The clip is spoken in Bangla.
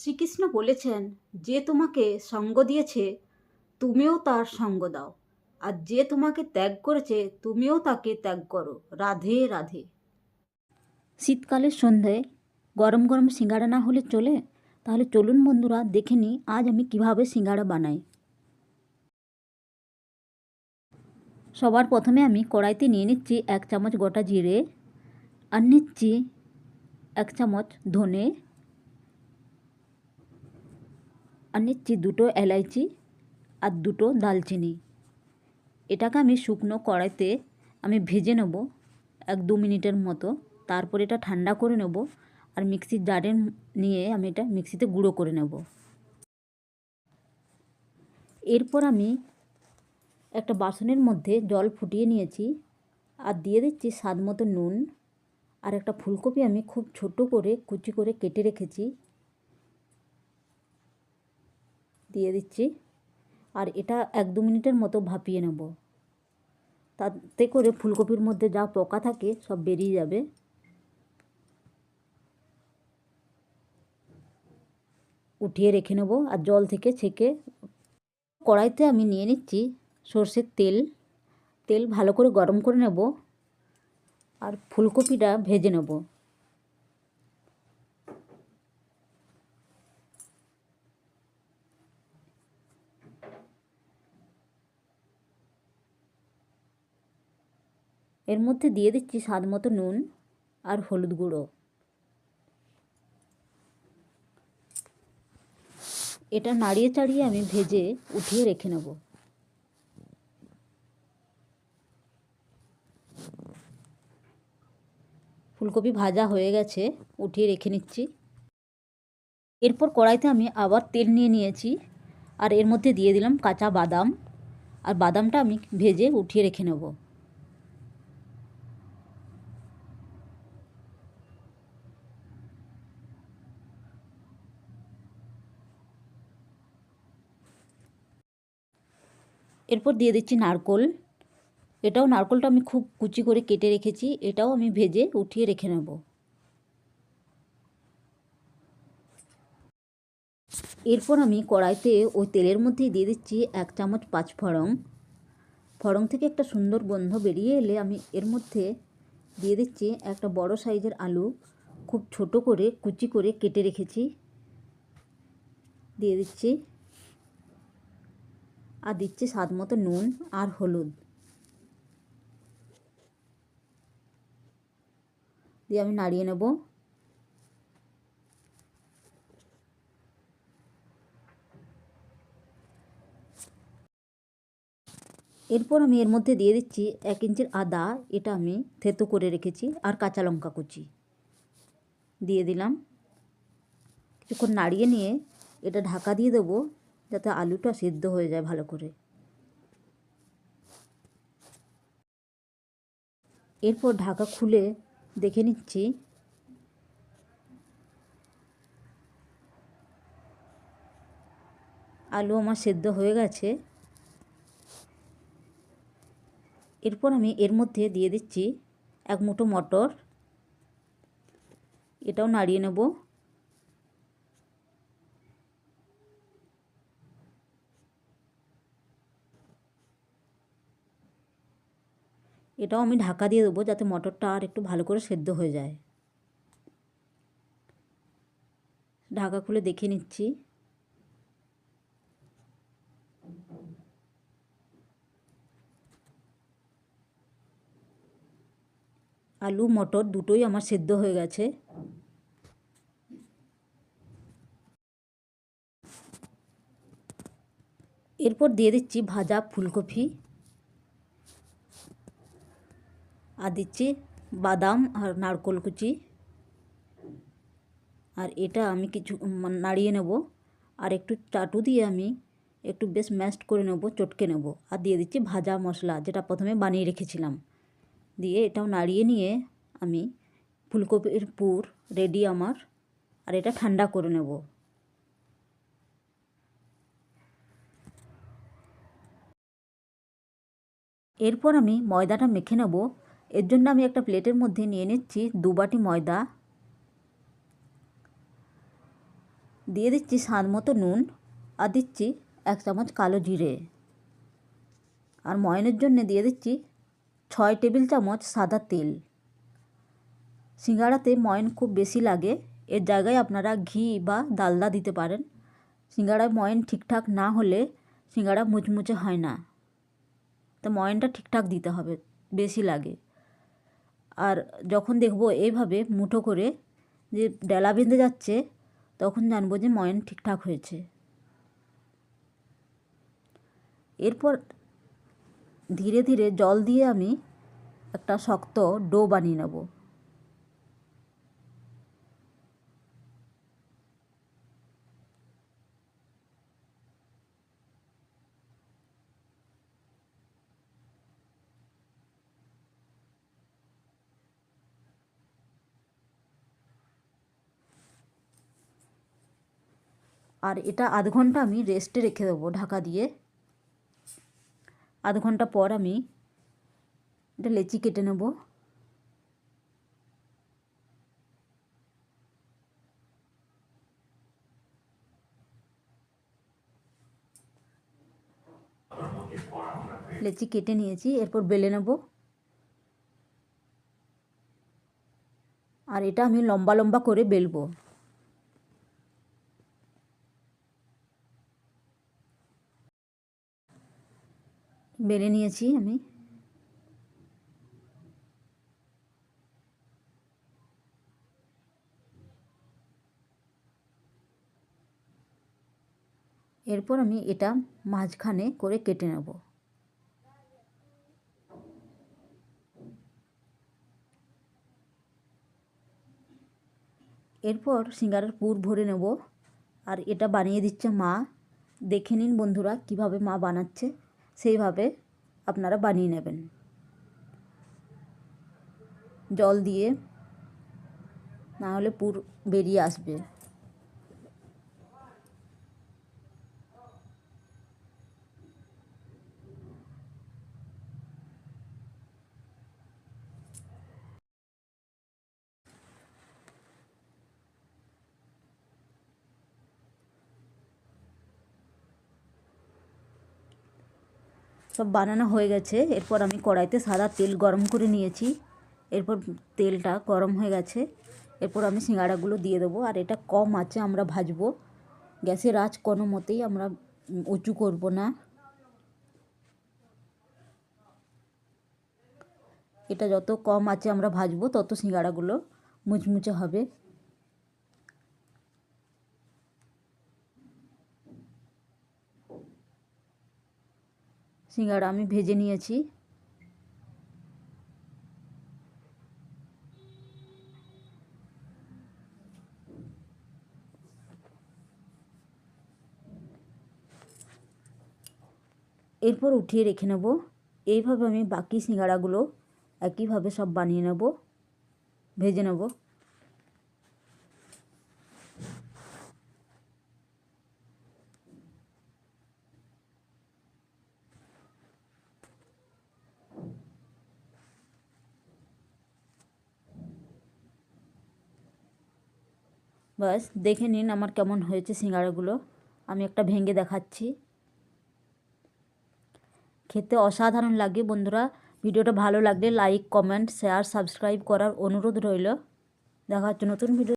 শ্রীকৃষ্ণ বলেছেন, যে তোমাকে সঙ্গ দিয়েছে, তুমিও তার সঙ্গ দাও। আর যে তোমাকে ত্যাগ করেছে, তুমিও তাকে ত্যাগ করো। রাধে রাধে। শীতকালের সন্ধ্যায় গরম গরম সিঙ্গাড়া না হলে চলে? তাহলে চলুন বন্ধুরা, দেখে নিই আজ আমি কীভাবে সিঙ্গাড়া বানাই। সবার প্রথমে আমি কড়াইতে নিয়ে নিচ্ছি এক চামচ গোটা জিরে, আর নিচ্ছি এক চামচ ধনে আর নিচ্ছি দুটো এলাইচি আর দুটো দালচিনি। এটাকে আমি শুকনো কড়াইতে আমি ভেজে নেব এক দু মিনিটের মতো। তারপর এটা ঠান্ডা করে নেব আর মিক্সির জারে নিয়ে আমি এটা মিক্সিতে গুঁড়ো করে নেব। এরপর আমি একটা বাসনের মধ্যে জল ফুটিয়ে নিয়েছি আর দিয়ে দিচ্ছি স্বাদ মতো নুন। আর একটা ফুলকপি আমি খুব ছোট করে কুচি করে কেটে রেখেছি। দিয়ে দিচ্ছি। আর এটা এক দু মিনিটের মতো ভাপিয়ে নেব। তাতে করে ফুলকপির মধ্যে যা পোকা থাকে সব বেরিয়ে যাবে। উঠিয়ে রেখে নেব আর জল থেকে ছেঁকে কড়াইতে আমি নিয়ে নিচ্ছি সর্ষের তেল। তেল ভালো করে গরম করে নেব আর ফুলকপিটা ভেজে নেব। এর মধ্যে দিয়ে দিচ্ছি স্বাদ মতো নুন আর হলুদ গুঁড়ো। এটা নাড়িয়ে চাড়িয়ে আমি ভেজে উঠিয়ে রেখে নেব। ফুলকপি ভাজা হয়ে গেছে, উঠিয়ে রেখে নিচ্ছি। এরপর কড়াইতে আমি আবার তেল নিয়ে নিয়েছি আর এর মধ্যে দিয়ে দিলাম কাঁচা বাদাম। আর বাদামটা আমি ভেজে উঠিয়ে রেখে নেব। এরপর দিয়ে দিচ্ছি নারকোল। এটাও নারকোলটা আমি খুব কুচি করে কেটে রেখেছি, এটাও আমি ভেজে উঠিয়ে রেখে নেব। এরপর আমি কড়াইতে ওই তেলের মধ্যেই দিয়ে দিচ্ছি এক চামচ পাঁচ ফড়ং ফড়ং থেকে একটা সুন্দর গন্ধ বেরিয়ে এলে আমি এর মধ্যে দিয়ে দিচ্ছি একটা বড় সাইজের আলু, খুব ছোট করে কুচি করে কেটে রেখেছি। দিয়ে দিচ্ছি আর দিচ্ছি স্বাদ মতো নুন আর হলুদ। দিয়ে আমি নাড়িয়ে নেব। এরপর আমি এর মধ্যে দিয়ে দিচ্ছি এক ইঞ্চির আদা, এটা আমি থেতো করে রেখেছি, আর কাঁচা লঙ্কা কুচি। দিয়ে দিলাম। কিছুক্ষণ নাড়িয়ে নিয়ে এটা ঢাকা দিয়ে দেবো। যাতে আলুটা সেদ্ধ হয়ে যায় ভালো করে। এরপর ঢাকা খুলে দেখে নিচ্ছি। আলু আমার সেদ্ধ হয়ে গেছে। এরপর আমি এর মধ্যে দিয়ে দিচ্ছি এক মুঠো মটর। এটাও নাড়িয়ে নেব। এটাও আমি ঢাকা দিয়ে দেবো যাতে মটরটা আর একটু ভালো করে সেদ্ধ হয়ে যায়। ঢাকা খুলে দেখে নিচ্ছি। আলু, মটর দুটোই আমার সেদ্ধ হয়ে গেছে। এরপর দিয়ে দিচ্ছি ভাজা ফুলকপি। আর দিচ্ছি বাদাম আর নারকোল কুচি। আর এটা আমি কিছু নাড়িয়ে নেব। আর একটু চাটু দিয়ে আমি একটু বেশ ম্যাশড করে নেব, চটকে নেব। আর দিয়ে দিচ্ছি ভাজা মশলা, যেটা প্রথমে বানিয়ে রেখেছিলাম। দিয়ে এটাও নাড়িয়ে নিয়ে আমি ফুলকপির পুর রেডি আমার, আর এটা ঠান্ডা করে নেব। এরপর আমি ময়দাটা মেখে নেব। এর জন্য আমি একটা প্লেটের মধ্যে নিয়ে নিচ্ছি দু বাটি ময়দা। দিয়ে দিচ্ছি স্বাদ মতো নুন আর দিচ্ছি এক চামচ কালো জিরে। আর ময়নের জন্য দিয়ে দিচ্ছি ছয় টেবিল চামচ সাদা তেল। সিঙ্গাড়াতে ময়ন খুব বেশি লাগে, এর জায়গায় আপনারা ঘি বা ডালদা দিতে পারেন। সিঙ্গাড়ায় ময়ন ঠিকঠাক না হলে সিঙ্গাড়া মুচমুচে হয় না। তো ময়নটা ঠিকঠাক দিতে হবে, বেশি লাগে। আর যখন দেখব এইভাবে মুঠো করে যে ডেলা বেঁধে যাচ্ছে, তখন জানব যে ময়ন ঠিকঠাক হয়েছে। এরপর ধীরে ধীরে জল দিয়ে আমি একটা শক্ত ডো বানিয়ে নেব। আর এটা আধ ঘণ্টা আমি রেস্টে রেখে দেবো ঢাকা দিয়ে। আধ ঘণ্টা পর আমি এটা লেচি কেটে নেব। লেচি কেটে নিয়েছি, এরপর বেলে নেব। আর এটা আমি লম্বা লম্বা করে বেলবো। বেলে নিয়েছি আমি। এরপর আমি এটা মাঝখানে করে কেটে নেব। এরপর সিঙ্গারার পুর ভরে নেব। আর এটা বানিয়ে দিচ্ছে মা। দেখে নিন বন্ধুরা কীভাবে মা বানাচ্ছে। সেইভাবে আপনারা বানিয়ে নেবেন। জল দিয়ে না হলে পুর বেরিয়ে আসবে। সব বানানো হয়ে গেছে। এরপর আমি কড়াইতে সাদা তেল গরম করে নিয়েছি। এরপর তেলটা গরম হয়ে গেছে। এরপর আমি সিঙ্গাড়াগুলো দিয়ে দেবো। আর এটা কম আছে, আমরা ভাজবো। গ্যাসের আঁচ কোনো মতেই আমরা উঁচু করব না। এটা যত কম আছে আমরা ভাজবো, তত সিঙ্গাড়াগুলো মুচমুচে হবে। সিঙ্গাড়া আমি ভেজে নিয়েছি। এরপর উঠিয়ে রেখে নেব। এইভাবে আমি বাকি সিঙ্গাড়াগুলো একইভাবে সব বানিয়ে নেব। ভেজে নেব। বাস, দেখে নিন আমার কেমন হয়েছে সিঙ্গাড়াগুলো আমি একটা ভেঙে দেখাচ্ছি। খেতে অসাধারণ লাগে বন্ধুরা। ভিডিওটা ভালো লাগলে লাইক কমেন্ট শেয়ার সাবস্ক্রাইব করার অনুরোধ রইল। দেখা হচ্ছে নতুন ভিডিও